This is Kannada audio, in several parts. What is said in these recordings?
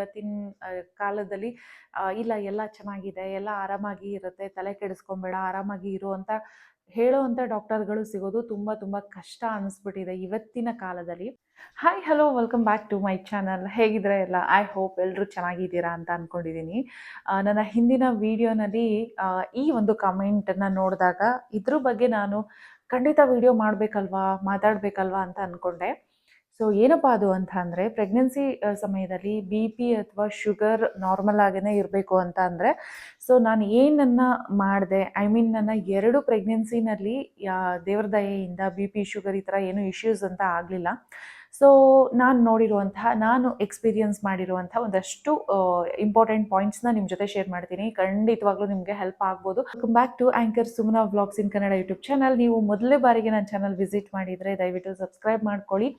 ಇವತ್ತಿನ ಕಾಲದಲ್ಲಿ ಇಲ್ಲ ಎಲ್ಲ ಚೆನ್ನಾಗಿದೆ, ಎಲ್ಲ ಆರಾಮಾಗಿ ಇರುತ್ತೆ, ತಲೆ ಕೆಡಿಸ್ಕೊಂಬೇಡ, ಆರಾಮಾಗಿ ಇರು ಅಂತ ಹೇಳೋವಂಥ ಡಾಕ್ಟರ್ಗಳು ಸಿಗೋದು ತುಂಬ ತುಂಬ ಕಷ್ಟ ಅನಿಸ್ಬಿಟ್ಟಿದೆ ಇವತ್ತಿನ ಕಾಲದಲ್ಲಿ. Hi hello welcome back to my channel ಹೇಗಿದ್ರೆ ಎಲ್ಲ? ಐ ಹೋಪ್ ಎಲ್ಲರೂ ಚೆನ್ನಾಗಿದ್ದೀರಾ ಅಂತ ಅಂದ್ಕೊಂಡಿದ್ದೀನಿ ನನ್ನ ಹಿಂದಿನ ವಿಡಿಯೋನಲ್ಲಿ ಈ ಒಂದು ಕಮೆಂಟನ್ನು ನೋಡಿದಾಗ ಇದ್ರ ಬಗ್ಗೆ ನಾನು ಖಂಡಿತ ವಿಡಿಯೋ ಮಾಡಬೇಕಲ್ವಾ, ಮಾತಾಡಬೇಕಲ್ವಾ ಅಂತ ಅಂದ್ಕೊಂಡೆ ಸೊ ಏನಪ್ಪ ಅದು ಅಂತ ಅಂದರೆ ಪ್ರೆಗ್ನೆನ್ಸಿ ಸಮಯದಲ್ಲಿ ಬಿ ಪಿ ಅಥವಾ ಶುಗರ್ ನಾರ್ಮಲ್ ಆಗೇ ಇರಬೇಕು ಅಂತ ಅಂದರೆ ಸೊ ನಾನು ಏನನ್ನ ಮಾಡಿದೆ ಐ ಮೀನ್ ನನ್ನ ಎರಡು ಪ್ರೆಗ್ನೆನ್ಸಿನಲ್ಲಿ ದೇವ್ರ ದಯೆಯಿಂದ ಬಿ ಪಿ ಶುಗರ್ ಈ ಥರ ಏನೂ ಇಶ್ಯೂಸ್ ಅಂತ ಆಗಲಿಲ್ಲ. ಸೊ ನಾನು ನೋಡಿರುವಂತಹ, ನಾನು ಎಕ್ಸ್ಪೀರಿಯನ್ಸ್ ಮಾಡಿರುವಂಥ ಒಂದಷ್ಟು ಇಂಪಾರ್ಟೆಂಟ್ ಪಾಯಿಂಟ್ಸ್ನ ನಿಮ್ಮ ಜೊತೆ ಶೇರ್ ಮಾಡ್ತೀನಿ. ಖಂಡಿತವಾಗ್ಲೂ ನಿಮಗೆ ಹೆಲ್ಪ್ ಆಗ್ಬೋದು. Welcome back to anchor Sumana vlogs in Kannada YouTube channel ನೀವು ಮೊದಲೇ ಬಾರಿಗೆ ನನ್ನ ಚಾನಲ್ ವಿಸಿಟ್ ಮಾಡಿದರೆ ದಯವಿಟ್ಟು ಸಬ್ಸ್ಕ್ರೈಬ್ ಮಾಡ್ಕೊಳ್ಳಿ.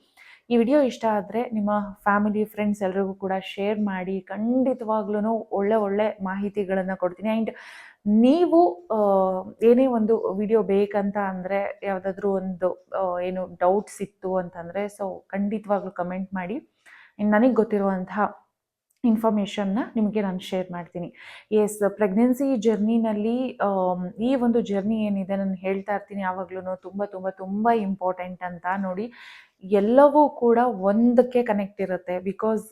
ಈ ವಿಡಿಯೋ ಇಷ್ಟ ಆದರೆ ನಿಮ್ಮ ಫ್ಯಾಮಿಲಿ ಫ್ರೆಂಡ್ಸ್ ಎಲ್ರಿಗೂ ಕೂಡ ಶೇರ್ ಮಾಡಿ ಖಂಡಿತವಾಗ್ಲೂ ಒಳ್ಳೆ ಒಳ್ಳೆ ಮಾಹಿತಿಗಳನ್ನು ಕೊಡ್ತೀನಿ. ಆ್ಯಂಡ್ ನೀವು ಏನೇ ಒಂದು ವಿಡಿಯೋ ಬೇಕಂತ ಅಂದರೆ, ಯಾವುದಾದ್ರೂ ಒಂದು ಏನು ಡೌಟ್ಸ್ ಇತ್ತು ಅಂತಂದರೆ ಸೊ ಖಂಡಿತವಾಗ್ಲೂ ಕಮೆಂಟ್ ಮಾಡಿ. ನನಗೆ ಗೊತ್ತಿರುವಂತಹ ಇನ್ಫಾರ್ಮೇಷನ್ನ ನಿಮಗೆ ನಾನು ಶೇರ್ ಮಾಡ್ತೀನಿ. ಎಸ್ ಪ್ರೆಗ್ನೆನ್ಸಿ ಜರ್ನಿನಲ್ಲಿ ಈ ಒಂದು ಜರ್ನಿ ಏನಿದೆ ನಾನು ಹೇಳ್ತಾ ಇರ್ತೀನಿ ಯಾವಾಗಲೂ ತುಂಬ ತುಂಬ ತುಂಬ ಇಂಪಾರ್ಟೆಂಟ್ ಅಂತ ನೋಡಿ. ಎಲ್ಲವೂ ಕೂಡ ಒಂದಕ್ಕೆ ಕನೆಕ್ಟ್ ಇರುತ್ತೆ. ಬಿಕಾಸ್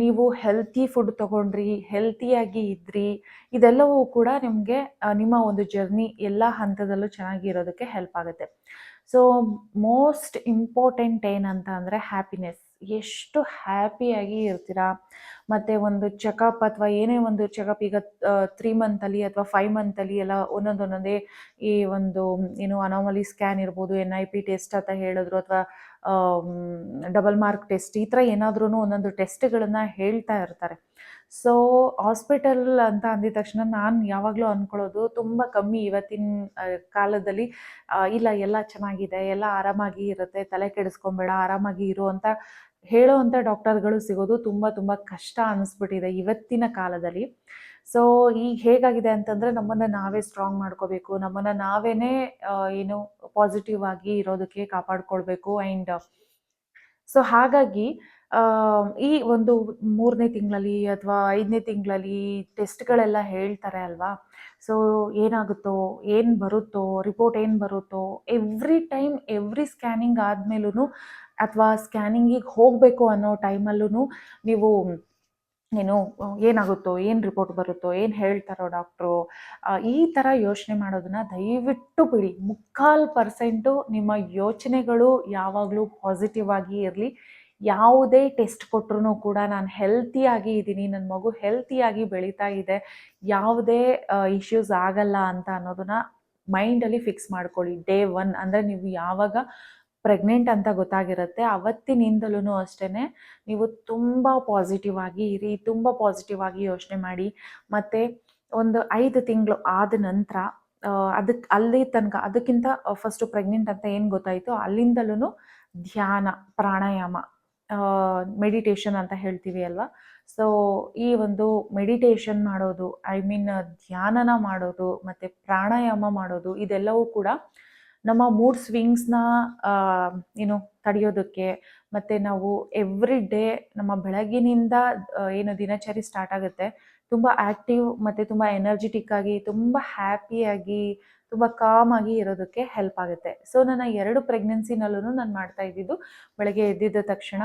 ನೀವು ಹೆಲ್ತಿ ಫುಡ್ ತಗೊಂಡ್ರಿ ಹೆಲ್ತಿಯಾಗಿ ಇದ್ರಿ, ಇದೆಲ್ಲವೂ ಕೂಡ ನಿಮಗೆ ನಿಮ್ಮ ಒಂದು ಜರ್ನಿ ಎಲ್ಲ ಹಂತದಲ್ಲೂ ಚೆನ್ನಾಗಿರೋದಕ್ಕೆ ಹೆಲ್ಪ್ ಆಗುತ್ತೆ. ಸೊ ಮೋಸ್ಟ್ ಇಂಪಾರ್ಟೆಂಟ್ ಏನಂತ ಅಂದರೆ ಹ್ಯಾಪಿನೆಸ್ ಎಷ್ಟು ಹ್ಯಾಪಿಯಾಗಿ ಇರ್ತೀರಾ? ಮತ್ತು ಒಂದು ಚೆಕಪ್ ಅಥವಾ ಏನೇ ಒಂದು ಚೆಕಪ್ ಈಗ ತ್ರೀ ಮಂತಲ್ಲಿ ಅಥವಾ ಫೈವ್ ಮಂತಲ್ಲಿ ಎಲ್ಲ ಒಂದೊಂದೊಂದೊಂದೇ ಈ ಒಂದು, ಏನು ಅನಾಮಲಿ ಸ್ಕ್ಯಾನ್ ಇರ್ಬೋದು ಎನ್ ಐ ಪಿ ಟೆಸ್ಟ್ ಅಂತ ಹೇಳಿದ್ರು ಅಥವಾ ಡಬಲ್ ಮಾರ್ಕ್ ಟೆಸ್ಟ್ ಈ ಥರ ಏನಾದ್ರೂ ಒಂದೊಂದು ಟೆಸ್ಟ್ಗಳನ್ನು ಹೇಳ್ತಾ ಇರ್ತಾರೆ. ಸೊ ಹಾಸ್ಪಿಟಲ್ ಅಂತ ಅಂದಿದ ತಕ್ಷಣ ನಾನು ಯಾವಾಗಲೂ ಅಂದ್ಕೊಳ್ಳೋದು ತುಂಬ ಕಮ್ಮಿ ಇವತ್ತಿನ ಕಾಲದಲ್ಲಿ ಇಲ್ಲ ಎಲ್ಲ ಚೆನ್ನಾಗಿದೆ, ಎಲ್ಲ ಆರಾಮಾಗಿ ಇರುತ್ತೆ, ತಲೆ ಕೆಡಿಸ್ಕೊಂಬೇಡ, ಆರಾಮಾಗಿ ಇರು ಅಂತ ಹೇಳೋವಂಥ ಡಾಕ್ಟರ್ಗಳು ಸಿಗೋದು ತುಂಬ ತುಂಬ ಕಷ್ಟ ಅನಿಸ್ಬಿಟ್ಟಿದೆ ಇವತ್ತಿನ ಕಾಲದಲ್ಲಿ. ಸೊ ಈಗ ಹೇಗಾಗಿದೆ ಅಂತಂದರೆ ನಮ್ಮನ್ನು ನಾವೇ ಸ್ಟ್ರಾಂಗ್ ಮಾಡ್ಕೋಬೇಕು ನಮ್ಮನ್ನು ನಾವೇನೇ ಆ, ಏನು ಪಾಸಿಟಿವ್ ಆಗಿ ಇರೋದಕ್ಕೆ ಕಾಪಾಡ್ಕೊಳ್ಬೇಕು ಆ್ಯಂಡ್ ಸೊ ಹಾಗಾಗಿ ಈ ಒಂದು ಮೂರನೇ ತಿಂಗಳಲ್ಲಿ ಅಥವಾ ಐದನೇ ತಿಂಗಳಲ್ಲಿ ಟೆಸ್ಟ್ಗಳೆಲ್ಲ ಹೇಳ್ತಾರೆ ಅಲ್ವಾ? ಸೊ ಏನಾಗುತ್ತೋ, ಏನು ಬರುತ್ತೋ, ರಿಪೋರ್ಟ್ ಏನು ಬರುತ್ತೋ ಎವ್ರಿ ಟೈಮ್ ಎವ್ರಿ ಸ್ಕ್ಯಾನಿಂಗ್ ಆದಮೇಲೂ ಅಥವಾ ಸ್ಕ್ಯಾನಿಂಗಿಗೆ ಹೋಗಬೇಕು ಅನ್ನೋ ಟೈಮಲ್ಲೂ ನೀವು, ಏನು, ಏನಾಗುತ್ತೋ, ಏನು ರಿಪೋರ್ಟ್ ಬರುತ್ತೋ, ಏನು ಹೇಳ್ತಾರೋ ಡಾಕ್ಟ್ರು ಈ ಥರ ಯೋಚನೆ ಮಾಡೋದನ್ನ ದಯವಿಟ್ಟು ಬಿಡಿ. ಮುಕ್ಕಾಲು ಪರ್ಸೆಂಟು ನಿಮ್ಮ ಯೋಚನೆಗಳು ಯಾವಾಗಲೂ ಪಾಸಿಟಿವ್ ಆಗಿ ಇರಲಿ. ಯಾವುದೇ ಟೆಸ್ಟ್ ಕೊಟ್ಟರು ಕೂಡ ನಾನು ಹೆಲ್ತಿಯಾಗಿ ಇದ್ದೀನಿ ನನ್ನ ಮಗು ಹೆಲ್ತಿಯಾಗಿ ಬೆಳೀತಾ ಇದೆ, ಯಾವುದೇ ಇಶ್ಯೂಸ್ ಆಗಲ್ಲ ಅಂತ ಅನ್ನೋದನ್ನ ಮೈಂಡಲ್ಲಿ ಫಿಕ್ಸ್ ಮಾಡ್ಕೊಳ್ಳಿ. ಡೇ ಒನ್ ಅಂದರೆ ನೀವು ಯಾವಾಗ ಪ್ರೆಗ್ನೆಂಟ್ ಅಂತ ಗೊತ್ತಾಗಿರುತ್ತೆ ಅವತ್ತಿನಿಂದಲೂ ಅಷ್ಟೇ ನೀವು ತುಂಬ ಪಾಸಿಟಿವ್ ಆಗಿ ಇರಿ, ತುಂಬ ಪಾಸಿಟಿವ್ ಆಗಿ ಯೋಚನೆ ಮಾಡಿ. ಮತ್ತು ಒಂದು ಐದು ತಿಂಗಳು ಆದ ನಂತರ ಅದಕ್ಕೆ ಅಲ್ಲಿ ತನಕ, ಅದಕ್ಕಿಂತ ಫಸ್ಟು ಪ್ರೆಗ್ನೆಂಟ್ ಅಂತ ಏನು ಗೊತ್ತಾಯಿತು? ಅಲ್ಲಿಂದಲೂ ಧ್ಯಾನ, ಪ್ರಾಣಾಯಾಮ. ಮೆಡಿಟೇಷನ್ ಅಂತ ಹೇಳ್ತೀವಿ ಅಲ್ವಾ? ಸೊ ಈ ಒಂದು ಮೆಡಿಟೇಷನ್ ಮಾಡೋದು ಐ ಮೀನ್ ಧ್ಯಾನನ ಮಾಡೋದು, ಮತ್ತು ಪ್ರಾಣಾಯಾಮ ಮಾಡೋದು, ಇದೆಲ್ಲವೂ ಕೂಡ ನಮ್ಮ ಮೂಡ್ ಸ್ವಿಂಗ್ಸ್ನ ಏನು, ತಡೆಯೋದಕ್ಕೆ, ಮತ್ತು ನಾವು ಎವ್ರಿ ಡೇ ನಮ್ಮ ಬೆಳಗಿನಿಂದ ಏನು, ದಿನಚರಿ ಸ್ಟಾರ್ಟ್ ಆಗುತ್ತೆ. ತುಂಬ ಆ್ಯಕ್ಟಿವ್ ಮತ್ತು ತುಂಬ ಎನರ್ಜೆಟಿಕ್ ಆಗಿ, ತುಂಬ ಹ್ಯಾಪಿಯಾಗಿ ತುಂಬ ಕಾಮ್ ಆಗಿ ಇರೋದಕ್ಕೆ ಹೆಲ್ಪ್ ಆಗುತ್ತೆ. ಸೊ ನನ್ನ ಎರಡು ಪ್ರೆಗ್ನೆನ್ಸಿನಲ್ಲೂ ನಾನು ಮಾಡ್ತಾ ಇದ್ದಿದ್ದು. ಬೆಳಗ್ಗೆ ಎದ್ದಿದ್ದ ತಕ್ಷಣ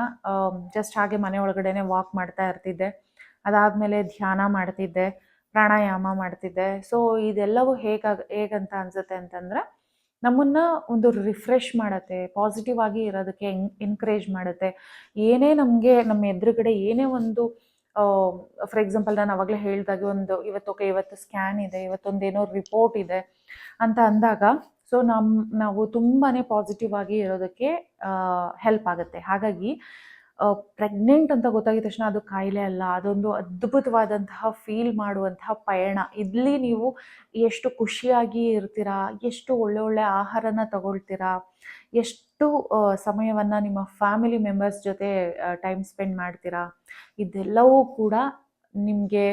ಜಸ್ಟ್ ಹಾಗೆ ಮನೆ ಒಳಗಡೆನೆ ವಾಕ್ ಮಾಡ್ತಾ ಇರ್ತಿದ್ದೆ. ಅದಾದಮೇಲೆ ಧ್ಯಾನ ಮಾಡ್ತಿದ್ದೆ, ಪ್ರಾಣಾಯಾಮ ಮಾಡ್ತಿದ್ದೆ. ಸೊ ಇದೆಲ್ಲವೂ ಹೇಗಾಗ ಹೇಗಂತ ಅನ್ಸುತ್ತೆ ಅಂತಂದ್ರೆ, ನಮ್ಮನ್ನ ಒಂದು ರಿಫ್ರೆಶ್ ಮಾಡುತ್ತೆ ಪಾಸಿಟಿವ್ ಆಗಿ ಇರೋದಕ್ಕೆ ಎನ್ಕರೇಜ್ ಮಾಡುತ್ತೆ. ಏನೇ ನಮಗೆ, ನಮ್ಮ ಎದುರುಗಡೆ ಏನೇ ಒಂದು ಫಾರ್ ಎಕ್ಸಾಂಪಲ್ ನಾನು ಅವಾಗಲೇ ಹೇಳಿದಾಗೆ ಒಂದು ಇವತ್ತು ಓಕೆ ಇವತ್ತು ಸ್ಕ್ಯಾನ್ ಇದೆ ಇವತ್ತೊಂದೇನೋ ರಿಪೋರ್ಟ್ ಇದೆ ಅಂತ ಅಂದಾಗ ಸೊ ನಮ್ಮ ನಾವು ತುಂಬಾ ಪಾಸಿಟಿವ್ ಆಗಿ ಇರೋದಕ್ಕೆ ಹೆಲ್ಪ್ ಆಗುತ್ತೆ. ಹಾಗಾಗಿ ಪ್ರೆಗ್ನೆಂಟ್ ಅಂತ ಗೊತ್ತಾಗಿದ ತಕ್ಷಣ ಅದು ಕಾಯಿಲೆ ಅಲ್ಲ, ಅದೊಂದು ಅದ್ಭುತವಾದಂತಹ ಫೀಲ್ ಮಾಡುವಂತಹ ಪಯಣ. ಇಲ್ಲಿ ನೀವು ಎಷ್ಟು ಖುಷಿಯಾಗಿ ಇರ್ತೀರಾ, ಎಷ್ಟು ಒಳ್ಳೆ ಒಳ್ಳೆ ಆಹಾರನ ತಗೊಳ್ತೀರಾ, ಎಷ್ಟು ಸಮಯವನ್ನು ನಿಮ್ಮ ಫ್ಯಾಮಿಲಿ ಮೆಂಬರ್ಸ್ ಜೊತೆ ಟೈಮ್ ಸ್ಪೆಂಡ್ ಮಾಡ್ತೀರಾ, ಇದೆಲ್ಲವೂ ಕೂಡ ನಿಮಗೆ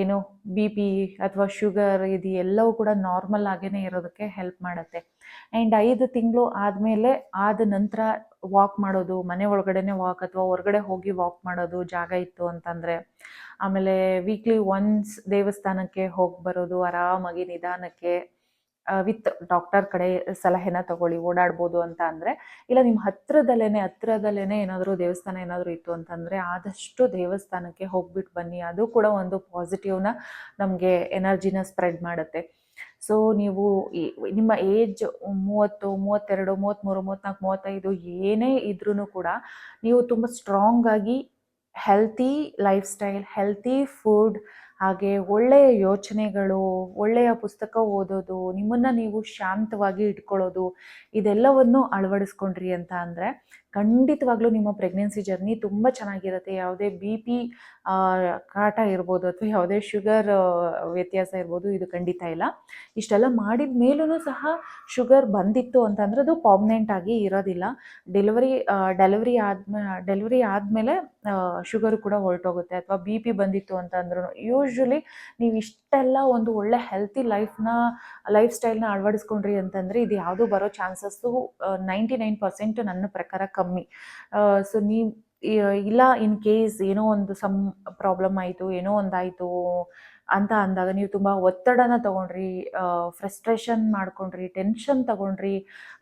ಏನು ಬಿ ಪಿ ಅಥವಾ ಶುಗರ್ ಇದು ಎಲ್ಲವೂ ಕೂಡ ನಾರ್ಮಲ್ ಆಗೇ ಇರೋದಕ್ಕೆ ಹೆಲ್ಪ್ ಮಾಡುತ್ತೆ. ಆ್ಯಂಡ್ ಐದು ತಿಂಗಳು ಆದಮೇಲೆ ಆದ ನಂತರ ವಾಕ್ ಮಾಡೋದು, ಮನೆ ಒಳಗಡೆನೆ ವಾಕ್ ಅಥವಾ ಹೊರಗಡೆ ಹೋಗಿ ವಾಕ್ ಮಾಡೋದು ಜಾಗ ಇತ್ತು ಅಂತಂದರೆ, ಆಮೇಲೆ ವೀಕ್ಲಿ ಒನ್ಸ್ ದೇವಸ್ಥಾನಕ್ಕೆ ಹೋಗಿ ಬರೋದು, ಆರಾಮಾಗಿ ನಿಧಾನಕ್ಕೆ ವಿತ್ ಡಾಕ್ಟರ್ ಕಡೆ ಸಲಹೆನ ತಗೊಳ್ಳಿ, ಓಡಾಡ್ಬೋದು ಅಂತ ಅಂದರೆ, ಇಲ್ಲ ನಿಮ್ಮ ಹತ್ರದಲ್ಲೇ ಹತ್ರದಲ್ಲೇ ಏನಾದರೂ ದೇವಸ್ಥಾನ ಏನಾದರೂ ಇತ್ತು ಅಂತಂದರೆ, ಆದಷ್ಟು ದೇವಸ್ಥಾನಕ್ಕೆ ಹೋಗ್ಬಿಟ್ಟು ಬನ್ನಿ. ಅದು ಕೂಡ ಒಂದು ಪಾಸಿಟಿವ್ನ ನಮಗೆ ಎನರ್ಜಿನ ಸ್ಪ್ರೆಡ್ ಮಾಡುತ್ತೆ. ಸೊ ನೀವು ನಿಮ್ಮ ಏಜ್ ಮೂವತ್ತು, ಮೂವತ್ತೆರಡು, ಮೂವತ್ತ್ಮೂರು, ಮೂವತ್ತ್ನಾಲ್ಕು, ಮೂವತ್ತೈದು ಏನೇ ಇದ್ರೂ ಕೂಡ ನೀವು ತುಂಬ ಸ್ಟ್ರಾಂಗ್ ಆಗಿ healthy lifestyle healthy food ಹಾಗೆ ಒಳ್ಳೆಯ ಯೋಚನೆಗಳು, ಒಳ್ಳೆಯ ಪುಸ್ತಕ ಓದೋದು, ನಿಮ್ಮನ್ನು ನೀವು ಶಾಂತವಾಗಿ ಇಟ್ಕೊಳ್ಳೋದು, ಇದೆಲ್ಲವನ್ನು ಅಳವಡಿಸ್ಕೊಂಡ್ರಿ ಅಂತ ಅಂದರೆ ಖಂಡಿತವಾಗ್ಲೂ ನಿಮ್ಮ ಪ್ರೆಗ್ನೆನ್ಸಿ ಜರ್ನಿ ತುಂಬ ಚೆನ್ನಾಗಿರುತ್ತೆ. ಯಾವುದೇ ಬಿ ಪಿ ಕಾಟ ಇರ್ಬೋದು ಅಥವಾ ಯಾವುದೇ ಶುಗರ್ ವ್ಯತ್ಯಾಸ ಇರ್ಬೋದು, ಇದು ಖಂಡಿತ ಇಲ್ಲ. ಇಷ್ಟೆಲ್ಲ ಮಾಡಿದ ಮೇಲೂ ಸಹ ಶುಗರ್ ಬಂದಿತ್ತು ಅಂತಂದ್ರೆ ಅದು ಪಾಮ್ನೆಂಟ್ ಆಗಿ ಇರೋದಿಲ್ಲ. ಡೆಲಿವರಿ ಡೆಲಿವರಿ ಆದ್ಮೇ ಡೆಲಿವರಿ ಆದಮೇಲೆ ಶುಗರ್ ಕೂಡ ಹೊರಟೋಗುತ್ತೆ. ಅಥವಾ ಬಿ ಪಿ ಬಂದಿತ್ತು ಅಂತಂದ್ರೂ ಯೂಶ್ವಲಿ ನೀವು ಇಷ್ಟೆಲ್ಲ ಒಂದು ಒಳ್ಳೆ ಹೆಲ್ತಿ ಲೈಫ್ನ ಲೈಫ್ ಸ್ಟೈಲ್ನ ಅಳವಡಿಸ್ಕೊಂಡ್ರಿ ಅಂತಂದರೆ ಇದು ಯಾವುದು ಬರೋ ಚಾನ್ಸಸ್ಸು ನೈಂಟಿ ನೈನ್ ಪರ್ಸೆಂಟ್ ನನ್ನ ಪ್ರಕಾರ ಕಮ್ಮಿ. ಸೊ ನೀವು ಇಲ್ಲ ಇನ್ ಕೇಸ್ ಏನೋ ಒಂದು ಸಮ್ ಪ್ರಾಬ್ಲಮ್ ಆಯಿತು, ಏನೋ ಒಂದಾಯಿತು ಅಂತ ಅಂದಾಗ ನೀವು ತುಂಬ ಒತ್ತಡನ ತಗೊಂಡ್ರಿ ಫ್ರಸ್ಟ್ರೇಷನ್ ಮಾಡ್ಕೊಂಡ್ರಿ ಟೆನ್ಷನ್ ತಗೊಂಡ್ರಿ,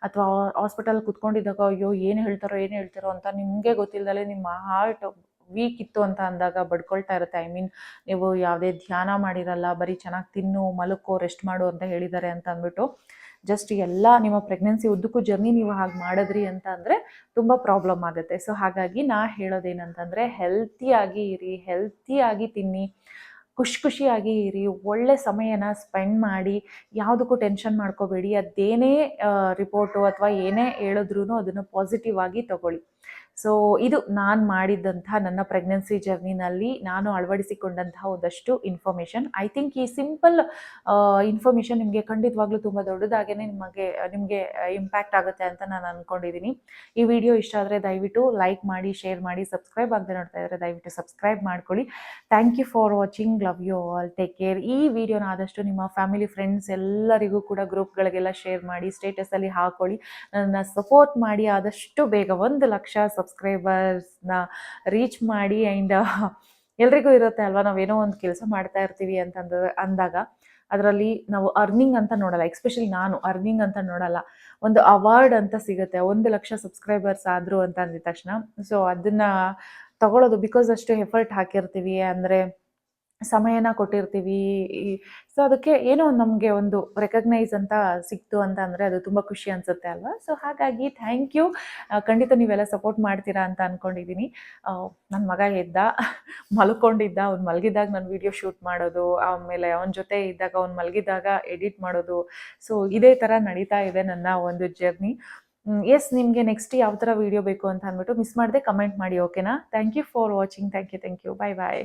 ಅಥವಾ ಹಾಸ್ಪಿಟಲ್ ಕುತ್ಕೊಂಡಿದ್ದಾಗ ಅಯ್ಯೋ, ಏನು ಹೇಳ್ತಾರೋ ಏನು ಹೇಳ್ತಾರೋ ಅಂತ ನಿಮಗೆ ಗೊತ್ತಿಲ್ಲದಲೇ ನಿಮ್ಮ ಹಾರ್ಟ್ ವೀಕ್ ಇತ್ತು ಅಂತ ಅಂದಾಗ ಬಡ್ಕೊಳ್ತಾ ಇರುತ್ತೆ. ಐ ಮೀನ್ ನೀವು ಯಾವುದೇ ಧ್ಯಾನ ಮಾಡಿರಲ್ಲ, ಬರೀ ಚೆನ್ನಾಗಿ ತಿನ್ನು, ಮಲಕೋ ರೆಸ್ಟ್ ಮಾಡು ಅಂತ ಹೇಳಿದ್ದಾರೆ ಅಂತ ಅಂದ್ಬಿಟ್ಟು ಜಸ್ಟ್ ಎಲ್ಲ ನಿಮ್ಮ ಪ್ರೆಗ್ನೆನ್ಸಿ ಉದ್ದಕ್ಕೂ ಜರ್ನಿ ನೀವು ಹಾಗೆ ಮಾಡಿದ್ರಿ ಅಂತ ಅಂದರೆ ತುಂಬ ಪ್ರಾಬ್ಲಮ್ ಆಗುತ್ತೆ. ಸೊ ಹಾಗಾಗಿ ನಾ ಹೇಳೋದೇನಂತಂದರೆ ಹೆಲ್ತಿಯಾಗಿ ಇರಿ ಹೆಲ್ತಿಯಾಗಿ ತಿನ್ನಿ, ಖುಷಿ ಖುಷಿಯಾಗಿ ಇರಿ, ಒಳ್ಳೆ ಸಮಯನ ಸ್ಪೆಂಡ್ ಮಾಡಿ, ಯಾವುದಕ್ಕೂ ಟೆನ್ಷನ್ ಮಾಡ್ಕೋಬೇಡಿ, ಅದೇನೇ ರಿಪೋರ್ಟು ಅಥವಾ ಏನೇ ಹೇಳಿದ್ರೂ ಅದನ್ನು ಪಾಸಿಟಿವ್ ಆಗಿ ತಗೊಳ್ಳಿ. ಸೊ ಇದು ನಾನು ಮಾಡಿದ್ದಂತಹ ನನ್ನ ಪ್ರೆಗ್ನೆನ್ಸಿ ಜರ್ನಿನಲ್ಲಿ ನಾನು ಅಳವಡಿಸಿಕೊಂಡಂತಹ ಒಂದಷ್ಟು ಇನ್ಫಾರ್ಮೇಷನ್ ಐ ಥಿಂಕ್ ಈ ಸಿಂಪಲ್ ಇನ್ಫಾರ್ಮೇಷನ್ ನಿಮಗೆ ಖಂಡಿತವಾಗ್ಲೂ ತುಂಬ ದೊಡ್ಡದಾಗೇ ನಿಮಗೆ ನಿಮಗೆ ಇಂಪ್ಯಾಕ್ಟ್ ಆಗುತ್ತೆ ಅಂತ ನಾನು ಅಂದ್ಕೊಂಡಿದ್ದೀನಿ ಈ ವಿಡಿಯೋ ಇಷ್ಟ ಆದರೆ ದಯವಿಟ್ಟು ಲೈಕ್ ಮಾಡಿ ಶೇರ್ ಮಾಡಿ ಸಬ್ಸ್ಕ್ರೈಬ್ ಆಗದೆ ನೋಡ್ತಾ ಇದ್ದರೆ ದಯವಿಟ್ಟು ಸಬ್ಸ್ಕ್ರೈಬ್ ಮಾಡ್ಕೊಳ್ಳಿ. Thank you for watching love you all take care ಈ ವಿಡಿಯೋನ ಆದಷ್ಟು ನಿಮ್ಮ ಫ್ಯಾಮಿಲಿ ಫ್ರೆಂಡ್ಸ್ ಎಲ್ಲರಿಗೂ ಕೂಡ ಗ್ರೂಪ್ಗಳಿಗೆಲ್ಲ ಶೇರ್ ಮಾಡಿ ಸ್ಟೇಟಸಲ್ಲಿ ಹಾಕೊಳ್ಳಿ. ನನ್ನ ಸಪೋರ್ಟ್ ಮಾಡಿ ಆದಷ್ಟು ಬೇಗ ಒಂದು ಲಕ್ಷ ಸಬ್ಸ್ಕ್ರೈಬರ್ಸ್ನ ರೀಚ್ ಮಾಡಿ ಆ್ಯಂಡ್ ಎಲ್ರಿಗೂ ಇರುತ್ತೆ ಅಲ್ವಾ? ನಾವೇನೋ ಒಂದು ಕೆಲಸ ಮಾಡ್ತಾ ಇರ್ತೀವಿ ಅಂತಂದ, ಅಂದಾಗ ಅದರಲ್ಲಿ ನಾವು ಅರ್ನಿಂಗ್ ಅಂತ ನೋಡಲ್ಲ ಎಕ್ಸ್ಪೆಷಲಿ ನಾನು ಅರ್ನಿಂಗ್ ಅಂತ ನೋಡಲ್ಲ. ಒಂದು ಅವಾರ್ಡ್ ಅಂತ ಸಿಗುತ್ತೆ, ಒಂದು ಲಕ್ಷ ಸಬ್ಸ್ಕ್ರೈಬರ್ಸ್ ಆದರು ಅಂತ ಅಂದಿದ ತಕ್ಷಣ. ಸೊ ಅದನ್ನು ತಗೊಳ್ಳೋದು ಬಿಕಾಸ್ ಅಷ್ಟು ಎಫರ್ಟ್ ಹಾಕಿರ್ತೀವಿ ಅಂದರೆ ಸಮಯನ ಕೊಟ್ಟಿರ್ತೀವಿ. ಸೊ ಅದಕ್ಕೆ ಏನೋ ನಮಗೆ ಒಂದು ರೆಕಗ್ನೈಸ್ ಅಂತ ಸಿಕ್ತು ಅಂತ ಅಂದರೆ ಅದು ತುಂಬ ಖುಷಿ ಅನಿಸುತ್ತೆ ಅಲ್ವಾ? ಸೊ ಹಾಗಾಗಿ ಥ್ಯಾಂಕ್ ಯು ಖಂಡಿತ ನೀವೆಲ್ಲ ಸಪೋರ್ಟ್ ಮಾಡ್ತೀರಾ ಅಂತ ಅಂದ್ಕೊಂಡಿದ್ದೀನಿ ನನ್ನ ಮಗ ಎದ್ದ ಮಲ್ಕೊಂಡಿದ್ದ, ಅವ್ನು ಮಲಗಿದ್ದಾಗ ನಾನು ವಿಡಿಯೋ ಶೂಟ್ ಮಾಡೋದು, ಆಮೇಲೆ ಅವನ ಜೊತೆ ಇದ್ದಾಗ ಅವ್ನು ಮಲಗಿದಾಗ ಎಡಿಟ್ ಮಾಡೋದು. ಸೊ ಇದೇ ಥರ ನಡೀತಾ ಇದೆ ನನ್ನ ಒಂದು ಜರ್ನಿ ಎಸ್ ನಿಮಗೆ ನೆಕ್ಸ್ಟ್ ಯಾವ ಥರ ವಿಡಿಯೋ ಬೇಕು ಅಂತ ಅಂದ್ಬಿಟ್ಟು ಮಿಸ್ ಮಾಡದೆ ಕಮೆಂಟ್ ಮಾಡಿ ಓಕೆನಾ thank you for watching thank you thank you bye bye